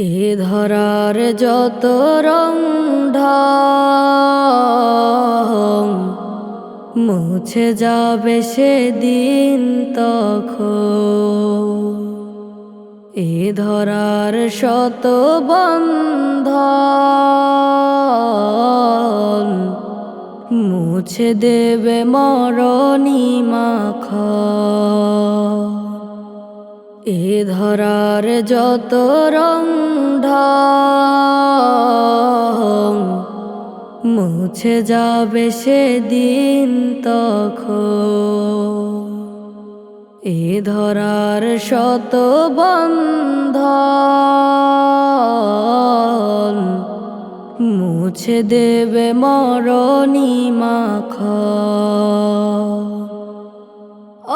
এ ধরার যত রং মুছে যাবে সেদিন তখন। এ ধরার শত বন্ধ মুছে দেবে মরণী মাখ এ ধরার যত রং মুছে যাবে সেদিন তখন। এ ধরার শত বন্ধ মুছে দেবে মরণী মাখ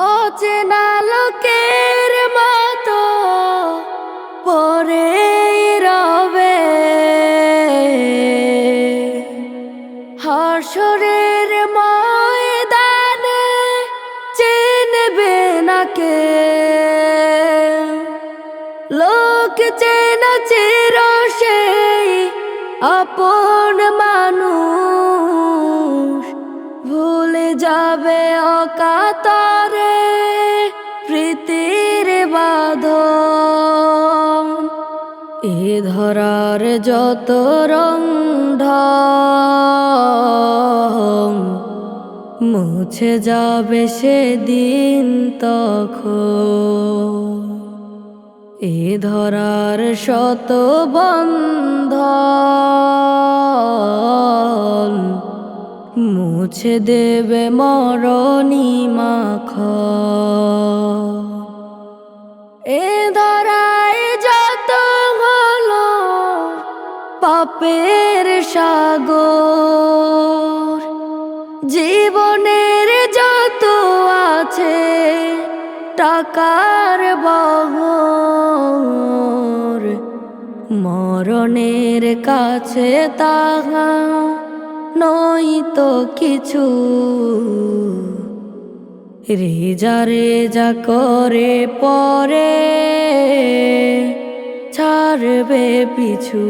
অচেনা লোকের কে লোক চেনা চির সেই আপন মানুষ। ভুলে যাবে অকাতরে প্রীতির বাঁধন। এ ধরার যত রং ঢং মুছে যাবে সেদিন তখন। এ ধরার শত বন্ধ মুছে দেবে মরণী মাখ এ ধরায় যত হলো পাপের সাগর টাকার বহর মরণের কাছে তাহা নই তো কিছু। রেজা রেজা করে পরে ছাড়বে পিছু।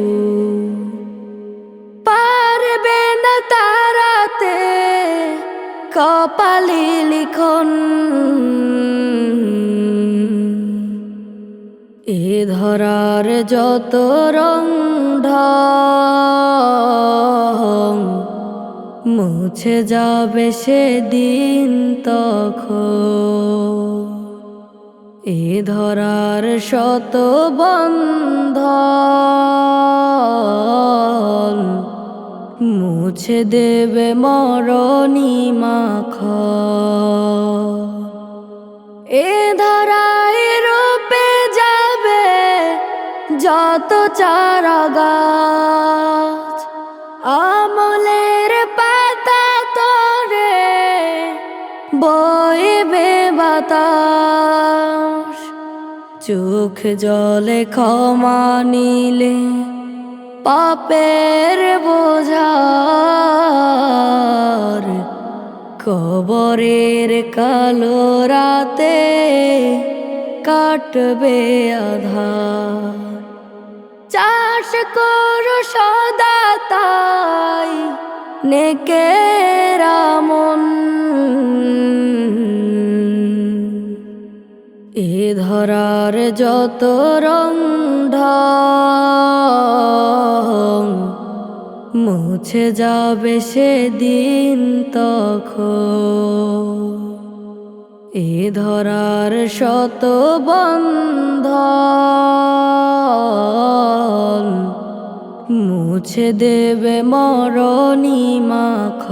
কপালি লিখন। এ ধরার যত রং মুছে যাবে সেদিন তখন। এ ধরার শত বন্ধন মুছে দেবে মরণী মাখ এ ধরায় রূপে যাবে যত চারা গাছ আমলের পাতা তোরে বইবে বাতাস। চোখ জলে ক্ষমা নিলে পাপের বোঝার কবরের কালো রাতে কাটবে আধার। চাষ করো সদা তাই নেকে রামন এ ধরার যত রং মুছে যাবে সেদিন তখ এ ধরার শত বন্ধ মুছে দেবে মরণী মাখ